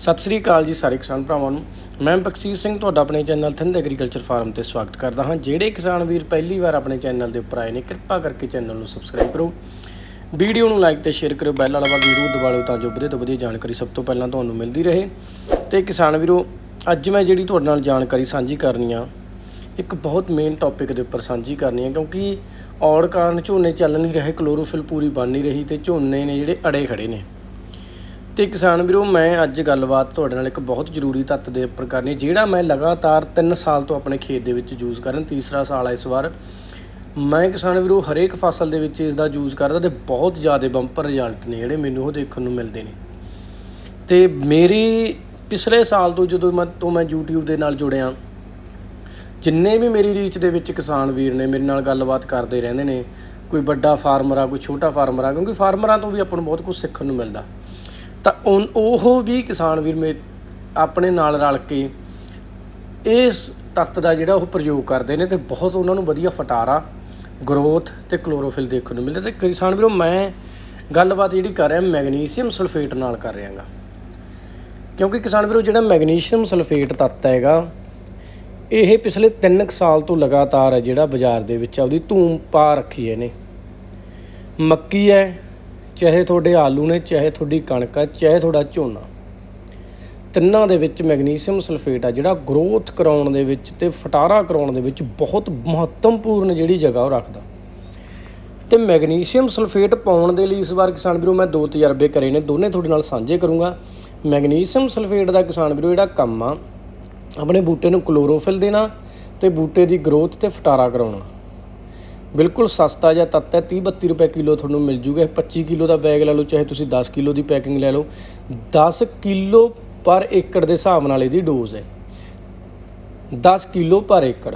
ਸਤਿ ਸ੍ਰੀ ਅਕਾਲ ਜੀ ਸਾਰੇ ਕਿਸਾਨ ਭਰਾਵਾਂ ਨੂੰ। ਮੈਂ ਬਖਸ਼ੀਸ਼ ਸਿੰਘ ਤੁਹਾਡਾ ਆਪਣੇ ਚੈਨਲ ਥਿੰਦ ਐਗਰੀਕਲਚਰ ਫਾਰਮ ਤੇ ਸਵਾਗਤ ਕਰਦਾ ਹਾਂ। ਜਿਹੜੇ ਕਿਸਾਨ ਵੀਰ ਪਹਿਲੀ ਵਾਰ ਆਪਣੇ ਚੈਨਲ ਦੇ ਉੱਪਰ ਆਏ ਨੇ, ਕਿਰਪਾ ਕਰਕੇ ਚੈਨਲ ਨੂੰ ਸਬਸਕ੍ਰਾਈਬ ਕਰੋ। ਵੀਡੀਓ ਨੂੰ ਲਾਈਕ ਤੇ ਸ਼ੇਅਰ ਕਰਿਓ। ਬੈਲ ਵਾਲਾ ਬਟਨ ਜ਼ਰੂਰ ਦਬਾ ਲਿਓ ਤਾਂ ਜੋ ਵਧੀਆ ਤੋਂ ਵਧੀਆ ਜਾਣਕਾਰੀ ਸਭ ਤੋਂ ਪਹਿਲਾਂ ਤੁਹਾਨੂੰ ਮਿਲਦੀ ਰਹੇ। ਤੇ ਕਿਸਾਨ ਵੀਰੋ, ਅੱਜ ਮੈਂ ਜਿਹੜੀ ਤੁਹਾਡੇ ਨਾਲ ਜਾਣਕਾਰੀ ਸਾਂਝੀ ਕਰਨੀ ਆ, ਇੱਕ ਬਹੁਤ ਮੇਨ ਟੌਪਿਕ ਦੇ ਉੱਪਰ ਸਾਂਝੀ ਕਰਨੀ ਹੈ ਕਿਉਂਕਿ ਔੜ ਕਾਰਨ ਝੋਨੇ ਚੱਲ ਨਹੀਂ ਰਹੇ ਕਲੋਰੋਫਿਲ ਪੂਰੀ ਬਣ ਨਹੀਂ ਰਹੀ ਤੇ ਝੋਨੇ ਨੇ ਜਿਹੜੇ ਅੜੇ ਖੜੇ ਨੇ। ਤੇ ਕਿਸਾਨ ਵੀਰੋ, ਮੈਂ ਅੱਜ ਗੱਲਬਾਤ ਤੁਹਾਡੇ ਨਾਲ ਇੱਕ ਬਹੁਤ ਜ਼ਰੂਰੀ ਤੱਤ ਦੇ ਉੱਪਰ ਕਰਨੀ, ਜਿਹੜਾ ਮੈਂ ਲਗਾਤਾਰ 3 ਸਾਲ ਤੋਂ ਆਪਣੇ ਖੇਤ ਦੇ ਵਿੱਚ ਯੂਜ਼ ਕਰਨ, ਤੀਸਰਾ ਸਾਲ ਹੈ ਇਸ ਵਾਰ। ਮੈਂ ਕਿਸਾਨ ਵੀਰੋ, ਹਰੇਕ ਫਸਲ ਦੇ ਵਿੱਚ ਇਸ ਦਾ ਯੂਜ਼ ਕਰਦਾ ਤੇ ਬਹੁਤ ਜ਼ਿਆਦਾ ਬੰਪਰ ਰਿਜ਼ਲਟ ਨੇ ਜਿਹੜੇ ਮੈਨੂੰ ਉਹ ਦੇਖਣ ਨੂੰ ਮਿਲਦੇ ਨੇ। ਤੇ ਮੇਰੀ ਪਿਛਲੇ ਸਾਲ ਤੋਂ ਜਦੋਂ ਮੈਂ, ਤੋਂ ਮੈਂ YouTube ਦੇ ਨਾਲ ਜੁੜਿਆ, ਜਿੰਨੇ ਵੀ ਮੇਰੀ ਰੀਚ ਦੇ ਵਿੱਚ ਕਿਸਾਨ ਵੀਰ ਨੇ ਮੇਰੇ ਨਾਲ ਗੱਲਬਾਤ ਕਰਦੇ ਰਹਿੰਦੇ ਨੇ, ਕੋਈ ਵੱਡਾ ਫਾਰਮਰ ਆ, ਕੋਈ ਛੋਟਾ ਫਾਰਮਰ ਆ, ਕਿਉਂਕਿ ਫਾਰਮਰਾਂ ਤੋਂ ਵੀ ਆਪਾਂ ਨੂੰ ਬਹੁਤ ਕੁਝ ਸਿੱਖਣ ਨੂੰ ਮਿਲਦਾ। ਤਾਂ ਉਨ- ਉਹ ਵੀ ਕਿਸਾਨ ਵੀਰ ਮੇ, ਆਪਣੇ ਨਾਲ ਰਲ ਕੇ ਇਸ ਤੱਤ ਦਾ ਜਿਹੜਾ ਉਹ ਪ੍ਰਯੋਗ ਕਰਦੇ ਨੇ ਤੇ ਬਹੁਤ ਉਹਨਾਂ ਨੂੰ ਵਧੀਆ ਫਟਾਰਾ ਗਰੋਥ ਤੇ ਕਲੋਰੋਫਿਲ ਦੇਖਣ ਨੂੰ ਮਿਲਦਾ ਤੇ ਕਿਸਾਨ ਵੀਰੋ, ਮੈਂ ਗੱਲਬਾਤ ਜਿਹੜੀ ਕਰ ਰਿਹਾ, ਮੈਗਨੀਸ਼ੀਅਮ ਸਲਫੇਟ ਨਾਲ ਕਰ ਰਿਹਾਗਾ। ਕਿਉਂਕਿ ਕਿਸਾਨ ਵੀਰੋ, ਜਿਹੜਾ ਮੈਗਨੀਸ਼ੀਅਮ ਸਲਫੇਟ ਤੱਤ ਹੈਗਾ, ਇਹ ਪਿਛਲੇ 3 ਸਾਲ ਤੋਂ ਲਗਾਤਾਰ ਹੈ ਜਿਹੜਾ ਬਾਜ਼ਾਰ ਦੇ ਵਿੱਚ ਆ, ਉਹਦੀ ਧੂਮ ਪਾ ਰੱਖੀ ਹੈ ਇਹਨੇ। ਮੱਕੀ ਹੈ ਚਾਹੇ ਤੁਹਾਡੇ ਆਲੂ ਨੇ, ਚਾਹੇ ਤੁਹਾਡੀ ਕਣਕ ਹੈ, ਚਾਹੇ ਤੁਹਾਡਾ ਝੋਨਾ। ਤਿੰਨਾਂ ਦੇ ਵਿੱਚ ਮੈਗਨੀਸ਼ੀਅਮ ਸਲਫੇਟ ਆ, ਜਿਹੜਾ ਗਰੋਥ ਕਰਾਉਣ ਦੇ ਵਿੱਚ ਤੇ ਫਟਾਰਾ ਕਰਾਉਣ ਦੇ ਵਿੱਚ ਬਹੁਤ ਮਹੱਤਵਪੂਰਨ ਜਿਹੜੀ ਜਗ੍ਹਾ ਉਹ ਰੱਖਦਾ। ਤੇ ਮੈਗਨੀਸ਼ੀਅਮ ਸਲਫੇਟ ਪਾਉਣ ਦੇ ਲਈ ਇਸ ਵਾਰ ਕਿਸਾਨ ਵੀਰੋ ਮੈਂ ਦੋ ਤਜਰਬੇ ਕਰੇ ਨੇ, ਦੋਨੇ ਤੁਹਾਡੇ ਨਾਲ ਸਾਂਝੇ ਕਰੂੰਗਾ। ਮੈਗਨੀਸ਼ੀਅਮ ਸਲਫੇਟ ਦਾ ਕਿਸਾਨ ਵੀਰੋ ਜਿਹੜਾ ਕੰਮ ਆ, ਆਪਣੇ ਬੂਟੇ ਨੂੰ ਕਲੋਰੋਫਿਲ ਦੇਣਾ ਤੇ ਬੂਟੇ ਦੀ ਗਰੋਥ ਤੇ ਫਟਾਰਾ ਕਰਾਉਣਾ। ਬਿਲਕੁਲ ਸਸਤਾ ਜਾਂ ਤੱਤ ਹੈ 30 32 ਰੁਪਏ ਕਿਲੋ ਤੁਹਾਨੂੰ ਮਿਲ ਜੂਗਾ। ਇਹ 25 ਕਿਲੋ ਦਾ ਬੈਗ ਲੈ ਲਓ, ਚਾਹੇ ਤੁਸੀਂ 10 ਕਿਲੋ ਦੀ ਪੈਕਿੰਗ ਲੈ ਲਓ। 10 ਕਿਲੋ ਪਰ ਏਕੜ ਦੇ ਹਿਸਾਬ ਨਾਲ ਇਹਦੀ ਡੋਜ਼ ਹੈ। 10 ਕਿਲੋ ਪਰ ਏਕੜ।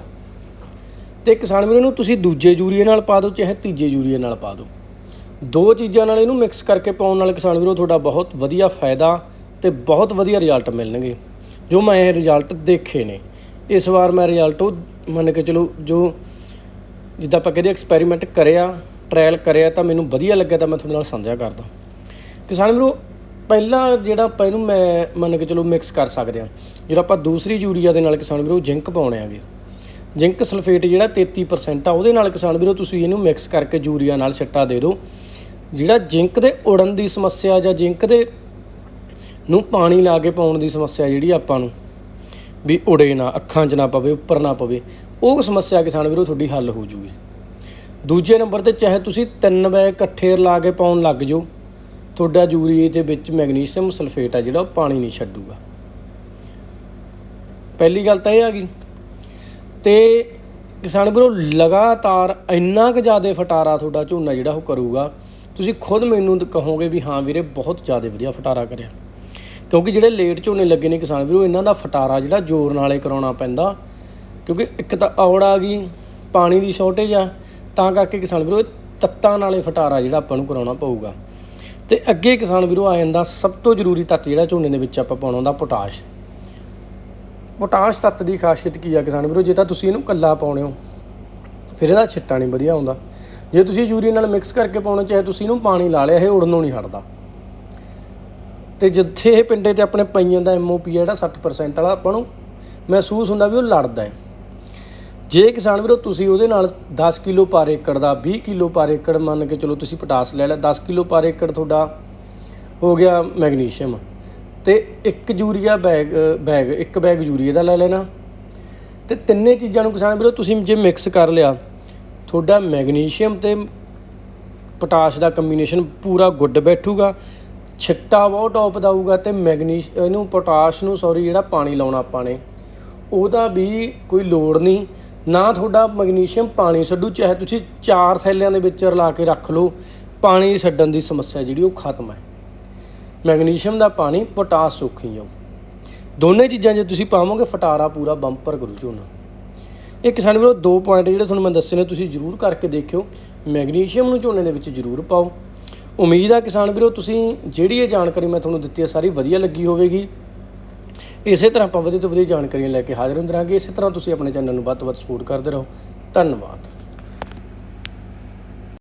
ਤੇ ਕਿਸਾਨ ਵੀਰੋ ਨੂੰ ਤੁਸੀਂ ਦੂਜੇ ਯੂਰੀਏ ਨਾਲ ਪਾ ਦਿਓ, ਚਾਹੇ ਤੀਜੇ ਯੂਰੀਏ ਨਾਲ ਪਾ ਦਿਓ। ਦੋ ਚੀਜ਼ਾਂ ਨਾਲ ਇਹਨੂੰ ਮਿਕਸ ਕਰਕੇ ਪਾਉਣ ਨਾਲ ਕਿਸਾਨ ਵੀਰੋ ਤੁਹਾਡਾ ਬਹੁਤ ਵਧੀਆ ਫਾਇਦਾ ਤੇ ਬਹੁਤ ਵਧੀਆ ਰਿਜ਼ਲਟ ਮਿਲਣਗੇ। ਜੋ ਮੈਂ ਇਹ ਰਿਜ਼ਲਟ ਦੇਖੇ ਨੇ, ਇਸ ਵਾਰ ਮੈਂ ਰਿਜ਼ਲਟ ਉਹ ਮੰਨ ਕੇ ਚਲੋ ਜੋ ਜਿੱਦਾਂ ਆਪਾਂ ਕਹਿੰਦੇ ਐਕਸਪੈਰੀਮੈਂਟ ਕਰਿਆ ਟ੍ਰਾਇਲ ਕਰਿਆ ਤਾਂ ਮੈਨੂੰ ਵਧੀਆ ਲੱਗਿਆ ਤਾਂ ਮੈਂ ਤੁਹਾਡੇ ਨਾਲ ਸਾਂਝਾ ਕਰਦਾ। ਕਿਸਾਨ ਵੀਰੋ, ਪਹਿਲਾਂ ਜਿਹੜਾ ਆਪਾਂ ਇਹਨੂੰ ਮੈਂ ਮੰਨ ਕੇ ਚਲੋ ਮਿਕਸ ਕਰ ਸਕਦੇ ਹਾਂ। ਜਦੋਂ ਆਪਾਂ ਦੂਸਰੀ ਯੂਰੀਆ ਦੇ ਨਾਲ ਕਿਸਾਨ ਵੀਰੋ ਜ਼ਿੰਕ ਪਾਉਣੇ ਆਗੇ ਜ਼ਿੰਕ ਸਲਫੇਟ ਜਿਹੜਾ 33% ਆ, ਉਹਦੇ ਨਾਲ ਕਿਸਾਨ ਵੀਰੋ ਤੁਸੀਂ ਇਹਨੂੰ ਮਿਕਸ ਕਰਕੇ ਯੂਰੀਆ ਨਾਲ ਛਿੱਟਾ ਦੇ ਦਿਓ। ਜਿਹੜਾ ਜ਼ਿੰਕ ਦੇ ਉੜਨ ਦੀ ਸਮੱਸਿਆ ਜਾਂ ਜ਼ਿੰਕ ਦੇ ਨੂੰ ਪਾਣੀ ਲਾ ਕੇ ਪਾਉਣ ਦੀ ਸਮੱਸਿਆ ਜਿਹੜੀ ਆਪਾਂ ਨੂੰ, ਵੀ ਉੜੇ ਨਾ, ਅੱਖਾਂ 'ਚ ਨਾ ਪਵੇ, ਉੱਪਰ ਨਾ ਪਵੇ ਉਹ ਸਮੱਸਿਆ ਕਿਸਾਨ ਵੀਰੋ ਤੁਹਾਡੀ ਹੱਲ ਹੋ ਜੂਗੀ। ਦੂਜੇ ਨੰਬਰ ਤੇ ਚਾਹੇ ਤੁਸੀਂ ਤਿੰਨ ਬੈਗ ਇਕੱਠੇ ਲਾ ਕੇ ਪਾਉਣ ਲੱਗ ਜਾਓ, ਤੁਹਾਡਾ ਯੂਰੀਏ ਦੇ ਵਿੱਚ ਮੈਗਨੀਸ਼ੀਅਮ ਸਲਫੇਟ ਆ ਜਿਹੜਾ ਉਹ ਪਾਣੀ ਨਹੀਂ ਛੱਡੂਗਾ। ਪਹਿਲੀ ਗੱਲ ਤਾਂ ਇਹ ਆ ਗਈ। ਤੇ ਕਿਸਾਨ ਵੀਰੋ ਲਗਾਤਾਰ ਇੰਨਾ ਕੁ ਜ਼ਿਆਦਾ ਫਟਾਰਾ ਤੁਹਾਡਾ ਝੋਨਾ ਜਿਹੜਾ ਉਹ ਕਰੂਗਾ, ਤੁਸੀਂ ਖੁਦ ਮੈਨੂੰ ਕਹੋਗੇ ਵੀ ਹਾਂ ਵੀਰੇ ਬਹੁਤ ਜ਼ਿਆਦਾ ਵਧੀਆ ਫਟਾਰਾ ਕਰਿਆ। ਕਿਉਂਕਿ ਜਿਹੜੇ ਲੇਟ ਝੋਨੇ ਲੱਗੇ ਨੇ ਕਿਸਾਨ ਵੀਰੋ, ਇਹਨਾਂ ਦਾ ਫਟਾਰਾ ਜਿਹੜਾ ਜ਼ੋਰ ਨਾਲੇ ਕਰਾਉਣਾ ਪੈਂਦਾ। ਕਿਉਂਕਿ ਇੱਕ ਤਾਂ ਔੜ ਆ ਗਈ, ਪਾਣੀ ਦੀ ਸ਼ਾਰਟੇਜ ਆ, ਤਾਂ ਕਰਕੇ ਕਿਸਾਨ ਵੀਰੋ ਤੱਤਾਂ ਨਾਲੇ ਫਟਾਰਾ ਜਿਹੜਾ ਆਪਾਂ ਨੂੰ ਕਰਾਉਣਾ ਪਊਗਾ। ਤੇ ਅੱਗੇ ਕਿਸਾਨ ਵੀਰੋ ਆ ਜਾਂਦਾ, ਸਭ ਤੋਂ ਜ਼ਰੂਰੀ ਤੱਤ ਜਿਹੜਾ ਝੋਨੇ ਦੇ ਵਿੱਚ ਆਪਾਂ ਪਾਉਣਾ ਹੁੰਦਾ, ਪੋਟਾਸ਼। ਪੋਟਾਸ਼ ਤੱਤ ਦੀ ਖਾਸੀਅਤ ਕੀ ਆ ਕਿਸਾਨ ਵੀਰੋ? ਜੇ ਤਾਂ ਤੁਸੀਂ ਇਹਨੂੰ ਕੱਲਾ ਪਾਉਣੇ ਹੋ, ਫਿਰ ਇਹਦਾ ਛਿੱਟਾ ਨਹੀਂ ਵਧੀਆ ਆਉਂਦਾ ਜੇ ਤੁਸੀਂ ਯੂਰੀਆ ਨਾਲ ਮਿਕਸ ਕਰਕੇ ਪਾਉਣਾ, ਚਾਹੇ ਤੁਸੀਂ ਇਹਨੂੰ ਪਾਣੀ ਲਾ ਲਿਆ, ਇਹ ਉੜਨੋਂ ਨਹੀਂ ਹਟਦਾ। ਤੇ ਜਿੱਥੇ ਇਹ ਪਿੰਡੇ ਤੇ ਆਪਣੇ ਪਈਆਂ ਦਾ ਐਮਓਪੀ ਜਿਹੜਾ 60% ਵਾਲਾ, ਆਪਾਂ ਨੂੰ ਮਹਿਸੂਸ ਹੁੰਦਾ ਵੀ ਉਹ ਲੜਦਾ ਹੈ। ਜੇ ਕਿਸਾਨ ਵੀਰੋ, ਤੁਸੀਂ ਉਹਦੇ ਨਾਲ 10 ਕਿਲੋ ਪਰ ਏਕੜ ਦਾ 20 ਕਿਲੋ ਪਰ ਏਕੜ ਮੰਨ ਕੇ ਚਲੋ ਤੁਸੀਂ ਪੋਟਾਸ ਲੈ ਲਿਆ 10 ਕਿਲੋ ਪਰ ਏਕੜ ਤੁਹਾਡਾ ਹੋ ਗਿਆ ਮੈਗਨੀਸ਼ੀਅਮ। ਤੇ ਇੱਕ ਯੂਰੀਆ ਬੈਗ ਬੈਗ, ਇੱਕ ਬੈਗ ਯੂਰੀਆ ਦਾ ਲੈ ਲੈਣਾ। ਤੇ ਤਿੰਨੇ ਚੀਜ਼ਾਂ ਨੂੰ ਕਿਸਾਨ ਵੀਰੋ, ਤੁਸੀਂ ਜੇ ਮਿਕਸ ਕਰ ਲਿਆ, ਤੁਹਾਡਾ ਮੈਗਨੀਸ਼ੀਅਮ ਤੇ ਪੋਟਾਸ਼ ਦਾ ਕੰਬੀਨੇਸ਼ਨ ਪੂਰਾ ਗੁੱਡ ਬੈਠੂਗਾ, ਛਿੱਟਾ ਬਹੁਤ ਟੌਪ ਦਾ ਆਊਗਾ ਤੇ ਮੈਗਨੀਸ਼, ਇਹਨੂੰ ਪੋਟਾਸ਼ ਨੂੰ ਸੌਰੀ ਜਿਹੜਾ ਪਾਣੀ ਲਾਉਣਾ ਆਪਾਂ ਨੇ, ਉਹਦਾ ਵੀ ਕੋਈ ਲੋੜ ਨਹੀਂ। ਨਾ ਤੁਹਾਡਾ ਮੈਗਨੀਸ਼ੀਅਮ ਪਾਣੀ ਛੱਡੂ, ਚਾਹੇ ਤੁਸੀਂ ਚਾਰ ਥੈਲਿਆਂ ਦੇ ਵਿੱਚ ਰਲਾ ਕੇ ਰੱਖ ਲਓ, ਪਾਣੀ ਛੱਡਣ ਦੀ ਸਮੱਸਿਆ ਜਿਹੜੀ ਉਹ ਖਤਮ ਹੈ। ਮੈਗਨੀਸ਼ੀਅਮ ਦਾ ਪਾਣੀ ਪੋਟਾਸ਼ ਸੌਖੀ ਜਾਊ ਦੋਨੇ ਚੀਜ਼ਾਂ ਜੇ ਤੁਸੀਂ ਪਾਵੋਗੇ, ਫਟਾਰਾ ਪੂਰਾ ਬੰਪਰ ਕਰੂ ਝੋਨਾ। ਇਹ ਕਿਸਾਨ ਵੀਰੋ, ਦੋ ਪੁਆਇੰਟ ਜਿਹੜੇ ਤੁਹਾਨੂੰ ਮੈਂ ਦੱਸੇ ਨੇ, ਤੁਸੀਂ ਜ਼ਰੂਰ ਕਰਕੇ ਦੇਖਿਓ। ਮੈਗਨੀਸ਼ੀਅਮ ਨੂੰ ਝੋਨੇ ਦੇ ਵਿੱਚ ਜ਼ਰੂਰ ਪਾਓ। ਉਮੀਦ ਆ ਕਿਸਾਨ ਵੀਰੋ, ਤੁਸੀਂ ਜਿਹੜੀ ਇਹ ਜਾਣਕਾਰੀ ਮੈਂ ਤੁਹਾਨੂੰ ਦਿੱਤੀ ਹੈ, ਸਾਰੀ ਵਧੀਆ ਲੱਗੀ ਹੋਵੇਗੀ। ਇਸੇ ਤਰ੍ਹਾਂ ਆਪਾਂ ਵਧੀਆ ਤੋਂ ਵਧੀਆ ਜਾਣਕਾਰੀਆਂ ਲੈ ਕੇ ਹਾਜ਼ਰ ਹੁੰਦੇ ਰਹਾਂਗੇ। ਇਸੇ ਤਰ੍ਹਾਂ ਤੁਸੀਂ ਆਪਣੇ ਚੈਨਲ ਨੂੰ ਵੱਧ ਤੋਂ ਵੱਧ ਸਪੋਰਟ ਕਰਦੇ ਰਹੋ। ਧੰਨਵਾਦ।